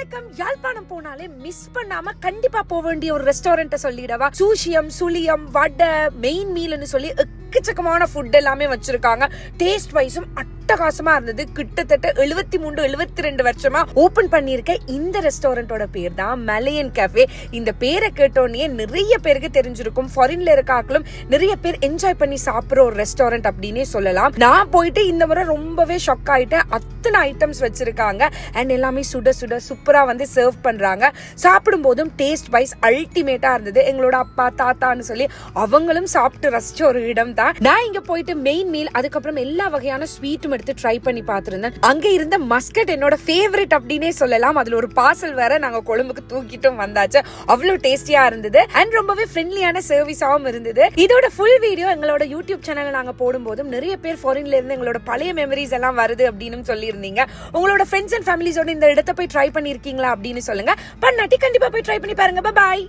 வணக்கம். யாழ்ப்பாணம் போனாலே மிஸ் பண்ணாம கண்டிப்பா போக வேண்டிய ஒரு ரெஸ்டாரண்ட்டை சொல்லிடவா? சூஷியம் சுளியம் வடை மெயின் மீல்னு சொல்லி எக்கச்சக்கமான ஃபுட் எல்லாமே வச்சிருக்காங்க. டேஸ்ட் வைஸும் அட்டகாசமா இருந்தது. கிட்டத்தட்ட எழுபத்தி மூணு எழுபத்தி ரெண்டு வருஷமா ஓபன் பண்ணியிருக்க இந்த ரெஸ்டாரண்டோட பேர் தான் மலையன் கேஃபே இந்த பேரை கேட்டோன்னே நிறைய பேருக்கு தெரிஞ்சிருக்கும். ஃபாரின்ல இருக்காக்களும் நிறைய பேர் என்ஜாய் பண்ணி சாப்பிடுற ஒரு ரெஸ்டாரண்ட் அப்படின்னே சொல்லலாம். நான் போயிட்டு இந்த முறை ரொம்பவே ஷாக் ஆயிட்டேன். அத்தனை ஐட்டம்ஸ் வச்சிருக்காங்க. அண்ட் எல்லாமே சுட சுட சூப்பரா வந்து சர்வ் பண்றாங்க. சாப்பிடும் போதும் டேஸ்ட் வைஸ் அல்டிமேட்டா இருந்தது. எங்களோட அப்பா தாத்தான்னு சொல்லி அவங்களும் சாப்பிட்டு ரசிச்ச ஒரு இடம் தான் நான் இங்க போயிட்டு மெயின் மீல் அதுக்கப்புறம் எல்லா வகையான ஸ்வீட்டும் எடுத்து ட்ரை பண்ணி பார்த்துருந்தேன். அங்க இருந்த மஸ்கட் என்னோட ஃபேவரட் அப்படின்னே சொல்லலாம். அதுல ஒரு பார்சல் வேற நாங்க கொழும்புக்கு தூக்கிட்டும் வந்தாச்சு. அவ்வளவு டேஸ்டியா இருந்தது. அண்ட் ரொம்பவே ஃப்ரெண்ட்லியான சர்வீஸாவும் இருந்தது. இதோட ஃபுல் வீடியோ எங்களோட யூடியூப் சேனல்ல நாங்க போடும்போதும் நிறைய பேர் ஃபாரின்ல இருந்து எங்களோட பழைய மெமரிஸ் எல்லாம் வருது அப்படின்னு சொல்லியிருந்தீங்க. உங்களோட ஃப்ரெண்ட்ஸ் அண்ட் ஃபேமிலிஸோட இந்த இடத்த போய் ட்ரை பண்ணிருக்கீங்களா அப்படின்னு சொல்லுங்க. பண்ணாட்டி கண்டிப்பா போய் ட்ரை பண்ணி பாருங்க. பாய்